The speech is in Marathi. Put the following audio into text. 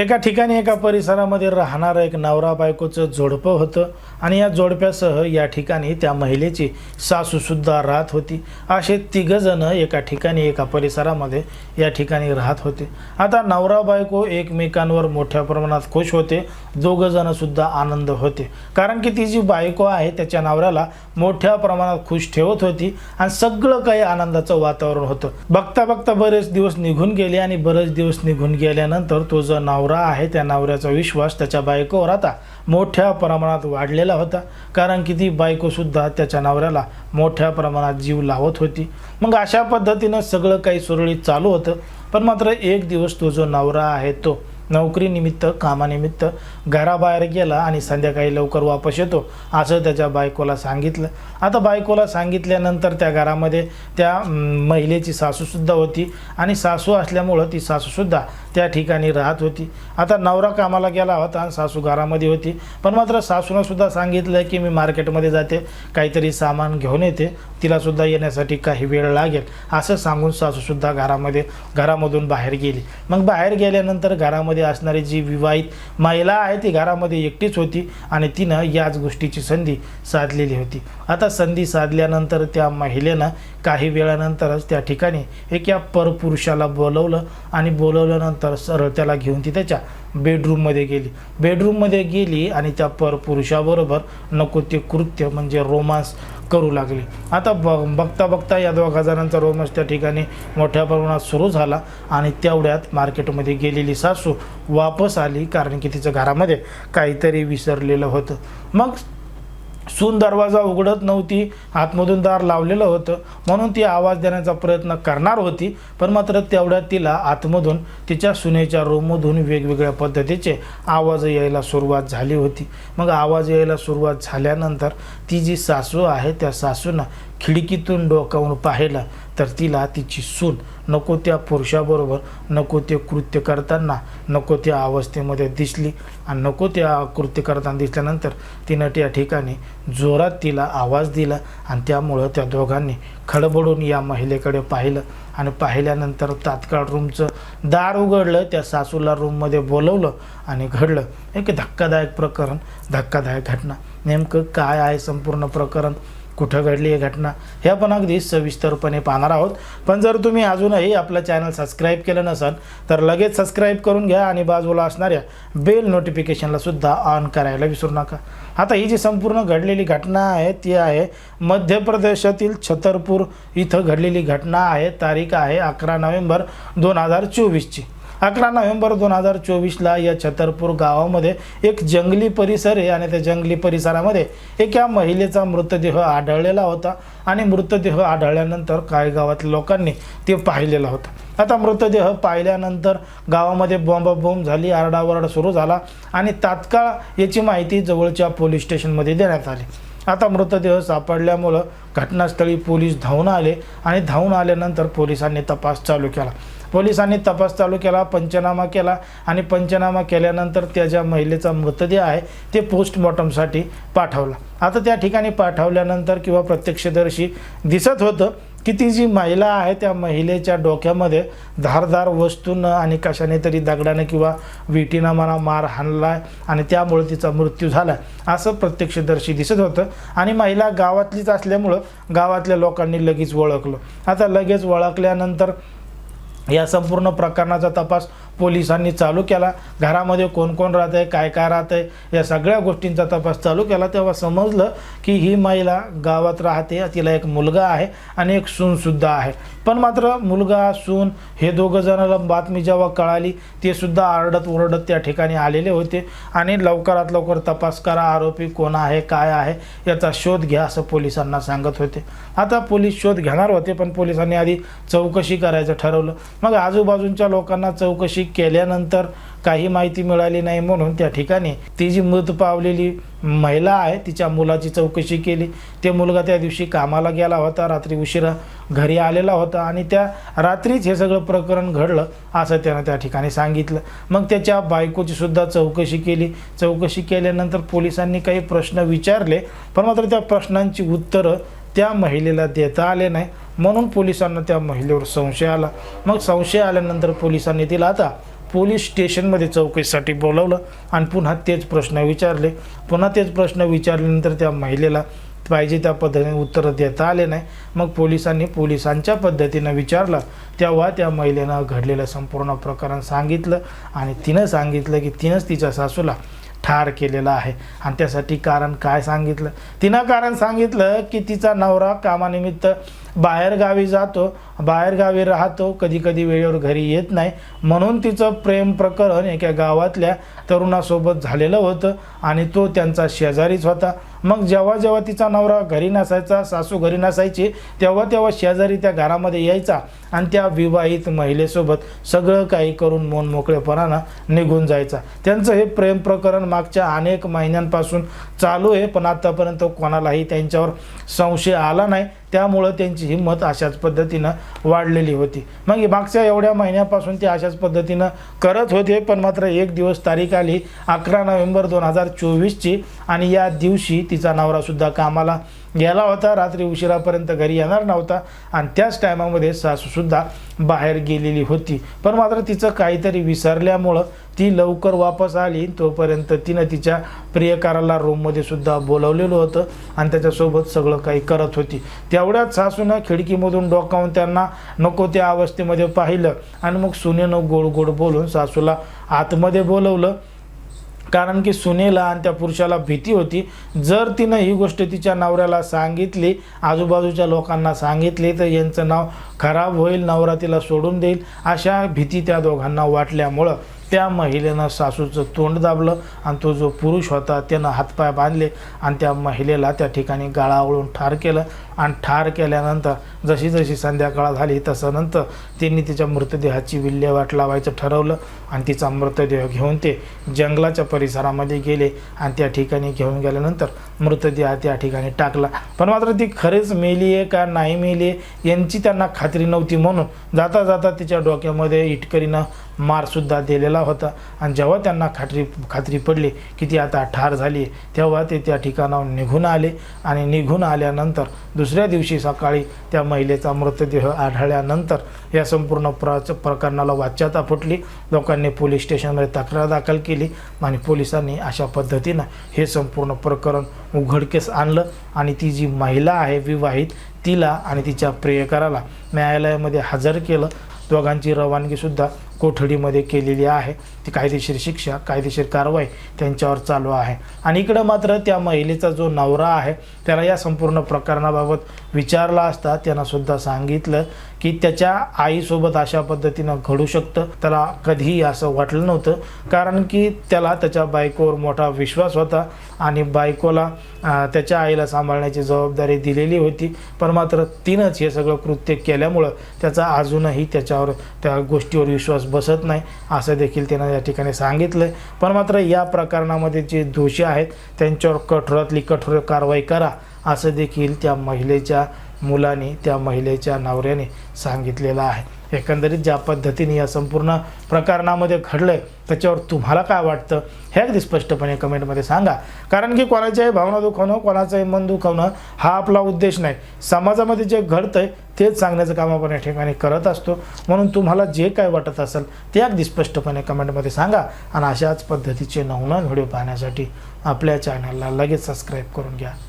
एका ठिकाणी एका परिसरामध्ये राहणारं एक नवरा बायकोचं जोडपं होतं आणि या जोडप्यासह या ठिकाणी त्या महिलेची सासूसुद्धा राहत होती. असे तिघंजणं एका ठिकाणी एका परिसरामध्ये या ठिकाणी राहत होते. आता नवरा बायको एकमेकांवर मोठ्या प्रमाणात खुश होते. दोघंजणं सुद्धा आनंद होते. कारण की ती जी बायको आहे त्याच्या नवऱ्याला मोठ्या प्रमाणात खुश ठेवत होती आणि सगळं काही आनंदाचं वातावरण होतं. बघता बघता बरेच दिवस निघून गेले आणि बरेच दिवस निघून गेल्यानंतर तो जो नवरा आहे त्या नवऱ्याचा विश्वास त्याच्या बायकोवर आता मोठ्या प्रमाणात वाढलेला होता. कारण की ती बायकोसुद्धा त्याच्या नवऱ्याला मोठ्या प्रमाणात जीव लावत होती. मग अशा पद्धतीनं सगळं काही सुरळीत चालू होतं. पण मात्र एक दिवस तो जो नवरा आहे तो नोकरीनिमित्त कामानिमित्त घराबाहेर गेला आणि संध्याकाळी लवकर वापस येतो असं त्याच्या बायकोला सांगितलं. आता बायकोला सांगितल्यानंतर त्या घरामध्ये त्या महिलेची सासूसुद्धा होती आणि सासू असल्यामुळं ती सासूसुद्धा त्या ठिकाणी राहत होती. आता नवरा कामाला गेला होता आणि सासू घरामध्ये होती. पण मात्र सासूनंसुद्धा सांगितलं की मी मार्केटमध्ये जाते काहीतरी सामान घेऊन येते तिलासुद्धा येण्यासाठी काही वेळ लागेल असं सांगून सासूसुद्धा घरामध्ये घरामधून बाहेर गेली. मग बाहेर गेल्यानंतर घरामध्ये असणारी जी विवाहित महिला आहे ती घरामध्ये एकटीच होती आणि तिनं याच गोष्टीची संधी साधलेली होती. आता संधी साधल्यानंतर त्या महिलेनं काही वेळानंतरच त्या ठिकाणी एक या परपुरुषाला बोलवलं आणि बोलवल्यानंतर सरळ त्याला घेऊन ती त्याच्या बेडरूममध्ये गेली. बेडरूममध्ये गेली आणि त्या पर पुरुषाबरोबर नको ते कृत्य म्हणजे रोमांस करू लागले. आता ब बघता बघता या दोघा जणांचा रोमांस त्या ठिकाणी मोठ्या प्रमाणात सुरू झाला आणि तेवढ्यात मार्केटमध्ये गेलेली सासू वापस आली कारण की तिचं घरामध्ये काहीतरी विसरलेलं होतं. मग सून दरवाजा उघडत नव्हती. आतमधून दार लावलेलं होतं. म्हणून ती आवाज देण्याचा प्रयत्न करणार होती. पण मात्र तेवढ्यात तिला आतमधून तिच्या सुनेच्या रूममधून वेगवेगळ्या पद्धतीचे आवाज यायला सुरुवात झाली होती. मग आवाज यायला सुरुवात झाल्यानंतर ती जी सासू आहे त्या सासूनं खिडकीतून डोकावून पाहिलं. तर तिला तिची सून. नको त्या पुरुषाबरोबर नको ते कृत्य करताना नको त्या अवस्थेमध्ये दिसली आणि नको त्या कृत्य करताना दिसल्यानंतर तिनं त्या ठिकाणी जोरात तिला आवाज दिला आणि त्यामुळं त्या दोघांनी खडबडून या महिलेकडे पाहिलं आणि पाहिल्यानंतर तात्काळ रूमचं दार उघडलं त्या सासूला रूममध्ये बोलवलं आणि घडलं एक धक्कादायक प्रकरण धक्कादायक घटना. नेमकं काय आहे संपूर्ण प्रकरण? कुठं घडली ही घटना हे आपण अगदी सविस्तरपणे पाहणार आहोत. पण जर तुम्ही अजूनही आपलं चॅनल सबस्क्राईब केलं नसाल तर लगेच सबस्क्राईब करून घ्या आणि बाजूला असणाऱ्या बेल नोटिफिकेशनला सुद्धा ऑन करायला विसरू नका. आता ही जी संपूर्ण घडलेली घटना आहे ती आहे मध्य प्रदेशातील छतरपूर इथं घडलेली घटना आहे तारीख आहे अकरा नोव्हेंबर दोन हजार चोवीसची. अकरा नोव्हेंबर दोन हजार चोवीसला या छतरपूर गावामध्ये एक जंगली परिसर आहे आणि त्या जंगली परिसरामध्ये एका महिलेचा मृतदेह आढळलेला होता आणि मृतदेह आढळल्यानंतर काही गावातल्या लोकांनी ते पाहिलेला होता. आता मृतदेह पाहिल्यानंतर गावामध्ये बॉम्बाबॉम्ब झाली आरडाओरडा सुरू झाला आणि तात्काळ याची माहिती जवळच्या पोलीस स्टेशनमध्ये देण्यात आली. आता मृतदेह सापडल्यामुळं घटनास्थळी पोलीस धावून आले आणि धावून आल्यानंतर पोलिसांनी तपास चालू केला. पोलिसांनी तपास चालू केला पंचनामा केला आणि पंचनामा केल्यानंतर त्या ज्या महिलेचा मृतदेह आहे ते पोस्टमॉर्टमसाठी पाठवला. आता त्या ठिकाणी पाठवल्यानंतर किंवा प्रत्यक्षदर्शी दिसत होतं की ती जी महिला आहे त्या महिलेच्या डोक्यामध्ये धारदार वस्तूनं आणि कशाने तरी दगडाने किंवा विटीनं मला मार हाणला आणि त्यामुळे तिचा मृत्यू झाला असं प्रत्यक्षदर्शी दिसत होतं. आणि महिला गावातलीच असल्यामुळं गावातल्या लोकांनी लगेच ओळखलं आता लगेच ओळखल्यानंतर या संपूर्ण प्रकरणाचा तपास पोलिसांनी चालू केला. घरामध्ये कोण कोण राहत आहे काय काय राहत आहे या सगळ्या गोष्टींचा तपास चालू केला. तेव्हा समजलं की ही महिला गावात राहते तिला एक मुलगा आहे आणि एक सूनसुद्धा आहे. पण मात्र मुलगा सून हे दोघं जणाला बातमी जेव्हा कळाली ते सुद्धा आरडत ओरडत त्या ठिकाणी आलेले होते. आणि लवकरात लवकर तपास करा आरोपी कोण आहे काय आहे याचा शोध घ्या असं पोलिसांना सांगत होते. आता पोलीस शोध घेणार होते पण पोलिसांनी आधी चौकशी करायचं ठरवलं. मग आजूबाजूच्या लोकांना चौकशी केल्यानंतर काही माहिती मिळाली नाही म्हणून त्या ठिकाणी ती जी मृत पावलेली महिला आहे तिच्या मुलाची चौकशी केली. ते मुलगा त्या दिवशी कामाला गेला होता रात्री उशिरा घरी आलेला होता आणि त्या रात्रीच हे सगळं प्रकरण घडलं असं त्यानं त्या ठिकाणी सांगितलं. मग त्याच्या बायकोची सुद्धा चौकशी केली. चौकशी केल्यानंतर पोलिसांनी काही प्रश्न विचारले पण मात्र त्या प्रश्नांची उत्तरं त्या महिलेला देता आले नाही. म्हणून पोलिसांना त्या महिलेवर संशय आला. मग संशय आल्यानंतर पोलिसांनी तिला आता पोलीस स्टेशनमध्ये चौकशीसाठी बोलावलं आणि पुन्हा तेच प्रश्न विचारले. पुन्हा तेच प्रश्न विचारल्यानंतर त्या महिलेला पाहिजे त्या पद्धतीने उत्तरं देता आले नाही. मग पोलिसांनी पोलिसांच्या पद्धतीनं विचारलं. तेव्हा त्या महिलेनं घडलेलं संपूर्ण प्रकरण सांगितलं आणि तिनं सांगितलं की तिनंच तिच्या सासूला ठार केलेला आहे. आणि त्यासाठी कारण काय सांगितलं? तिनं कारण सांगितलं की तिचा नवरा कामानिमित्त बाहेरगावी जातो. बाहेरगावी राहतो. कधी कधी वेळेवर घरी येत नाही. म्हणून तिचं प्रेम प्रकरण एका गावातल्या तरुणासोबत झालेलं होतं आणि तो त्यांचा शेजारीच होता. मग जेव्हा जेव्हा तिचा नवरा घरी नसायचा सासू घरी नसायची तेव्हा तेव्हा शेजारी त्या घरामध्ये यायचा आणि त्या विवाहित महिलेसोबत सगळं काही करून मन मोकळेपणानं निघून जायचा. त्यांचं हे प्रेम प्रकरण मागच्या अनेक महिन्यांपासून चालू आहे पण आतापर्यंत कोणालाही त्यांच्यावर संशय आला नाही. त्यामुळं त्यांची हिंमत अशाच पद्धतीनं वाढलेली होती. मग मागच्या एवढ्या महिन्यापासून ते अशाच पद्धतीनं करत होते पण मात्र एक दिवस तारीख आली अकरा नोव्हेंबर दोन हजार चोवीसची आणि या दिवशी तिचा नवरासुद्धा कामाला गेला होता. रात्री उशिरापर्यंत घरी येणार नव्हता आणि त्याच टायमामध्ये सासूसुद्धा बाहेर गेलेली होती. पण मात्र तिचं काहीतरी विसरल्यामुळं ती लवकर वापस आली तोपर्यंत तिनं तिच्या प्रियकाराला रूममध्ये सुद्धा बोलवलेलं होतं आणि त्याच्यासोबत सगळं काही करत होती. तेवढ्याच सासूनं खिडकीमधून डोकावून त्यांना नको त्या अवस्थेमध्ये पाहिलं आणि मग सुनेनं गोड गोड बोलून सासूला आतमध्ये बोलवलं. कारण की सुनेला आणि त्या पुरुषाला भीती होती. जर तिनं ही गोष्ट तिच्या नवऱ्याला सांगितली आजूबाजूच्या लोकांना सांगितली तर यांचं नाव खराब होईल नवरा तिला सोडून देईल अशा भीती त्या दोघांना वाटल्यामुळं. त्या महिलेनं सासूचं तोंड दाबलं आणि तो जो पुरुष होता त्यानं हातपाय बांधले आणि त्या महिलेला त्या ठिकाणी गाळावळून ठार केलं. आणि ठार केल्यानंतर जशी जशी संध्याकाळ झाली तसं नंतर त्यांनी तिच्या मृतदेहाची विल्हेवाट लावायचं ठरवलं आणि तिचा मृतदेह घेऊन ते जंगलाच्या परिसरामध्ये गेले आणि त्या ठिकाणी घेऊन गेल्यानंतर मृतदेह त्या ठिकाणी टाकला. पण मात्र ती खरेच मेली आहे का नाही मेली आहे यांची त्यांना खात्री नव्हती म्हणून जाता जाता तिच्या डोक्यामध्ये इटकरीनं मारसुद्धा दिलेला होता. आणि जेव्हा त्यांना खात्री खात्री पडली की ती आता ठार झाली तेव्हा ते त्या ठिकाणाहून निघून आले आणि निघून आल्यानंतर दुसऱ्या दिवशी सकाळी त्या महिलेचा मृतदेह आढळल्यानंतर या संपूर्ण प्र प्रकरणाला वाच्यता फुटली. लोकांनी पोलीस स्टेशनमध्ये तक्रार दाखल केली आणि पोलिसांनी अशा पद्धतीनं हे संपूर्ण प्रकरण उघडकीस आणलं आणि ती जी महिला आहे विवाहित तिला आणि तिच्या प्रियकराला न्यायालयामध्ये हजर केलं. दोघांची रवानगीसुद्धा कोठडीमध्ये केलेली आहे. ती कायदेशीर शिक्षा कायदेशीर कारवाई त्यांच्यावर चालू आहे. आणि इकडं मात्र त्या महिलेचा जो नवरा आहे त्याला या संपूर्ण प्रकरणाबाबत विचारला असता त्यांनासुद्धा सांगितलं की त्याच्या आईसोबत अशा पद्धतीनं घडू शकतं. त्याला कधीही असं वाटलं नव्हतं. कारण की त्याला त्याच्या बायकोवर मोठा विश्वास होता आणि बायकोला त्याच्या आईला सांभाळण्याची जबाबदारी दिलेली होती. पण मात्र तिनंच हे सगळं कृत्य केल्यामुळं त्याचा अजूनही त्याच्यावर त्या गोष्टीवर विश्वास बसत नाही असं देखील त्यानं या ठिकाणी सांगितलं पण मात्र या प्रकरणामध्ये जे दोषी आहेत त्यांच्यावर कठोरातली कठोर कारवाई करा असं देखील त्या महिलेच्या मुलाने त्या महिलेच्या नवऱ्याने सांगितलेलं आहे. एकंदरीत ज्या पद्धतीने या संपूर्ण प्रकरणामध्ये घडलं आहे त्याच्यावर तुम्हाला काय वाटतं हे अगदी स्पष्टपणे कमेंटमध्ये सांगा. कारण की कोणाच्याही भावना दुखवणं कोणाचंही मन दुखवणं हा आपला उद्देश नाही. समाजामध्ये जे घडतंय तेच सांगण्याचं काम आपण या ठिकाणी करत असतो. म्हणून तुम्हाला जे काय वाटत असेल ते अगदी स्पष्टपणे कमेंटमध्ये सांगा. आणि अशाच पद्धतीचे नवनवीन व्हिडिओ पाहण्यासाठी आपल्या चॅनलला लगेच सबस्क्राईब करून घ्या.